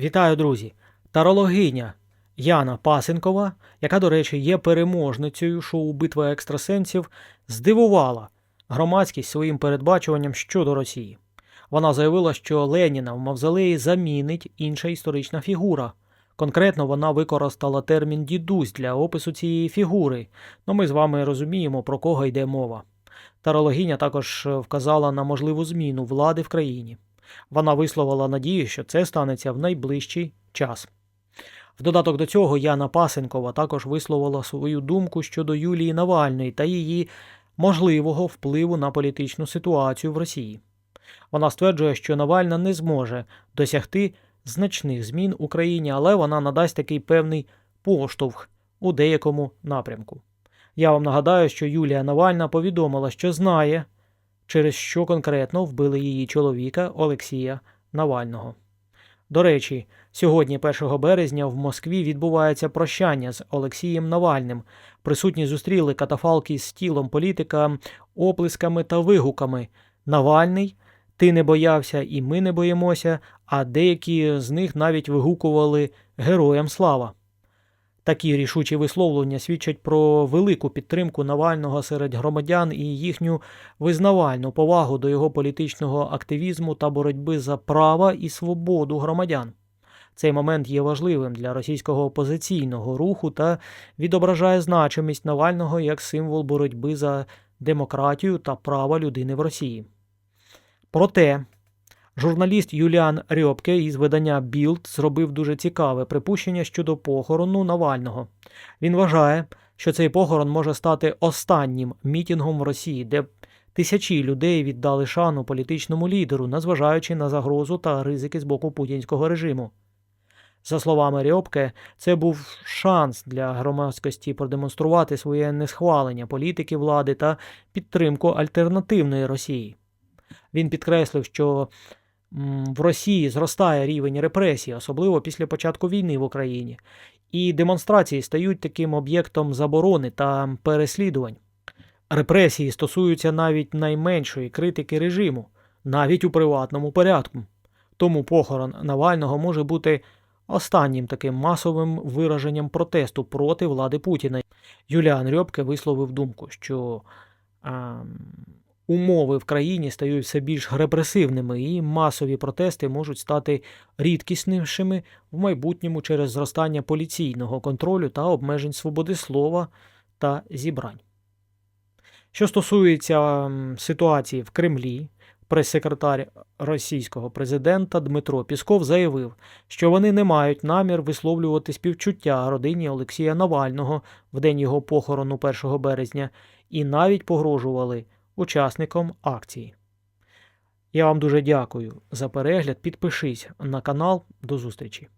Вітаю, друзі! Тарологиня Яна Пасенкова, яка, до речі, є переможницею шоу Битва екстрасенсів, здивувала громадськість своїм передбачуванням щодо Росії. Вона заявила, що Леніна в мавзолеї замінить інша історична фігура. Конкретно вона використала термін дідусь для опису цієї фігури, але ми з вами розуміємо, про кого йде мова. Тарологиня також вказала на можливу зміну влади в країні. Вона висловила надію, що це станеться в найближчий час. В додаток до цього Яна Пасенкова також висловила свою думку щодо Юлії Навальної та її можливого впливу на політичну ситуацію в Росії. Вона стверджує, що Навальна не зможе досягти значних змін Україні, але вона надасть такий певний поштовх у деякому напрямку. Я вам нагадаю, що Юлія Навальна повідомила, що знає, через що конкретно вбили її чоловіка Олексія Навального. До речі, сьогодні, 1 березня, в Москві відбувається прощання з Олексієм Навальним. Присутні зустріли катафалки з тілом політика, оплесками та вигуками. Навальний, ти не боявся, і ми не боїмося, а деякі з них навіть вигукували Героям слава. Такі рішучі висловлення свідчать про велику підтримку Навального серед громадян і їхню визнавальну повагу до його політичного активізму та боротьби за права і свободу громадян. Цей момент є важливим для російського опозиційного руху та відображає значимість Навального як символ боротьби за демократію та права людини в Росії. Проте Журналіст Юліан Рьопке із видання Білд зробив дуже цікаве припущення щодо похорону Навального. Він вважає, що цей похорон може стати останнім мітінгом в Росії, де тисячі людей віддали шану політичному лідеру, незважаючи на загрозу та ризики з боку путінського режиму. За словами Рьопке, це був шанс для громадськості продемонструвати своє несхвалення політики влади та підтримку альтернативної Росії. Він підкреслив, що в Росії зростає рівень репресій, особливо після початку війни в Україні, і демонстрації стають таким об'єктом заборони та переслідувань. Репресії стосуються навіть найменшої критики режиму, навіть у приватному порядку. Тому похорон Навального може бути останнім таким масовим вираженням протесту проти влади Путіна. Юліан Рьопке висловив думку, що а, умови в країні стають все більш репресивними, і масові протести можуть стати рідкіснішими в майбутньому через зростання поліційного контролю та обмежень свободи слова та зібрань. Що стосується ситуації в Кремлі, прес-секретар російського президента Дмитро Пісков заявив, що вони не мають намір висловлювати співчуття родині Олексія Навального в день його похорону 1 березня і навіть погрожували учасникам акції. Я вам дуже дякую за перегляд. Підпишись на канал. До зустрічі!